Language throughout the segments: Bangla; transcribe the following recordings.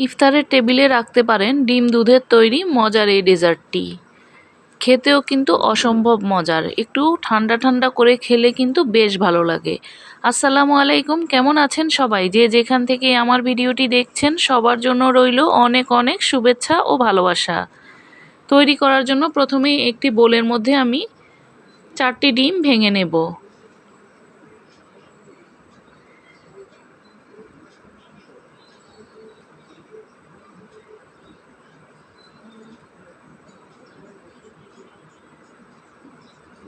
ইফতারের টেবিলে রাখতে পারেন ডিম দুধের তৈরি মজার এই ডেজার্টটি। খেতেও কিন্তু অসম্ভব মজার। একটু ঠান্ডা ঠান্ডা করে খেলে কিন্তু বেশ ভালো লাগে। আসসালামু আলাইকুম, কেমন আছেন সবাই? যে যেখান থেকে আমার ভিডিওটি দেখছেন, সবার জন্য রইল অনেক অনেক শুভেচ্ছা ও ভালোবাসা। তৈরি করার জন্য প্রথমেই একটি বোলের মধ্যে আমি চারটি ডিম ভেঙে নেব।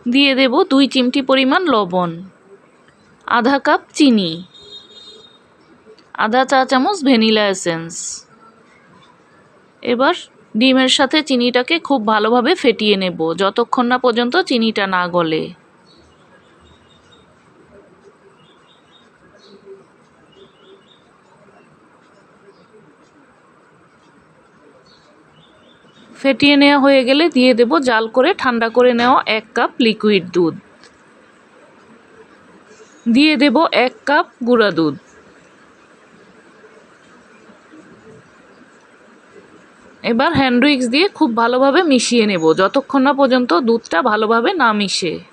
দিয়ে দেব দুই চিমটি পরিমাণ লবণ, আধা কাপ চিনি, আধা চা চামচ ভ্যানিলা এসেন্স। এবার ডিমের সাথে চিনিটাকে খুব ভালোভাবে ফেটিয়ে নেব, যতক্ষণ না পর্যন্ত চিনিটা না গলে। ফেটিয়ে নেওয়া হয়ে গেলে দিয়ে দেব জাল করে ঠান্ডা করে নেওয়া এক কাপ লিকুইড দুধ। দিয়ে দেব এক কাপ গুঁড়া দুধ। এবার হ্যান্ড দিয়ে খুব ভালোভাবে মিশিয়ে নেব। যতক্ষণ না পর্যন্ত দুধটা ভালোভাবে না মিশে।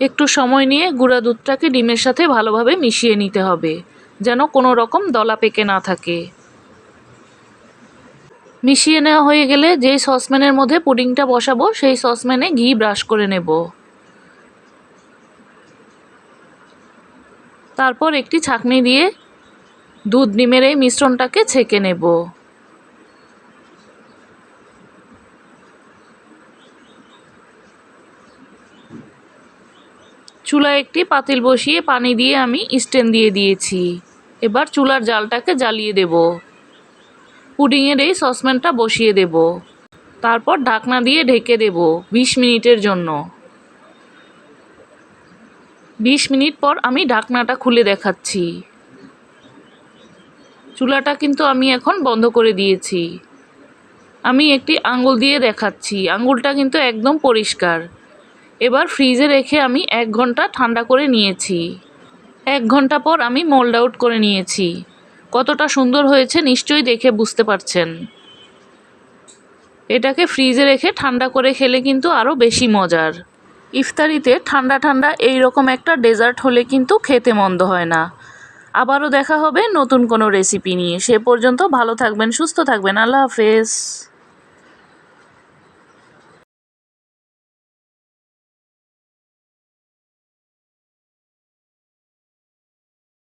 একটু সময় নিয়ে গুঁড়া দুধটাকে ডিমের সাথে ভালোভাবে মিশিয়ে নিতে হবে, যেন কোনো রকম দলা পেকে না থাকে। মিশিয়ে নেওয়া হয়ে গেলে যেই সসপ্যানের মধ্যে পুডিংটা বসাবো, সেই সসপ্যানে ঘি ব্রাশ করে নেব। তারপর একটি ছাঁকনি দিয়ে দুধ ডিমের এই মিশ্রণটাকে ছেঁকে নেব। চুলায় একটি পাতিল বসিয়ে পানি দিয়ে আমি স্ট্যান্ড দিয়ে দিয়েছি। এবার চুলার জালটাকে জ্বালিয়ে দেব। পুডিংয়ের এই সসপ্যানটা বসিয়ে দেব। তারপর ঢাকনা দিয়ে ঢেকে দেব বিশ মিনিটের জন্য। বিশ মিনিট পর আমি ঢাকনাটা খুলে দেখাচ্ছি। চুলাটা কিন্তু আমি এখন বন্ধ করে দিয়েছি। আমি একটি আঙ্গুল দিয়ে দেখাচ্ছি। আঙ্গুলটা কিন্তু একদম পরিষ্কার। এবার ফ্রিজে রেখে আমি এক ঘণ্টা ঠান্ডা করে নিয়েছি। এক ঘণ্টা পর আমি মোল্ড আউট করে নিয়েছি। কতটা সুন্দর হয়েছে নিশ্চয়ই দেখে বুঝতে পারছেন। এটাকে ফ্রিজে রেখে ঠান্ডা করে খেলে কিন্তু আরও বেশি মজার। ইফতারিতে ঠান্ডা ঠান্ডা এই রকম একটা ডেজার্ট হলে কিন্তু খেতে মন্দ হয় না। আবারও দেখা হবে নতুন কোনো রেসিপি নিয়ে। সে পর্যন্ত ভালো থাকবেন, সুস্থ থাকবেন। আল্লাহ হাফেজ।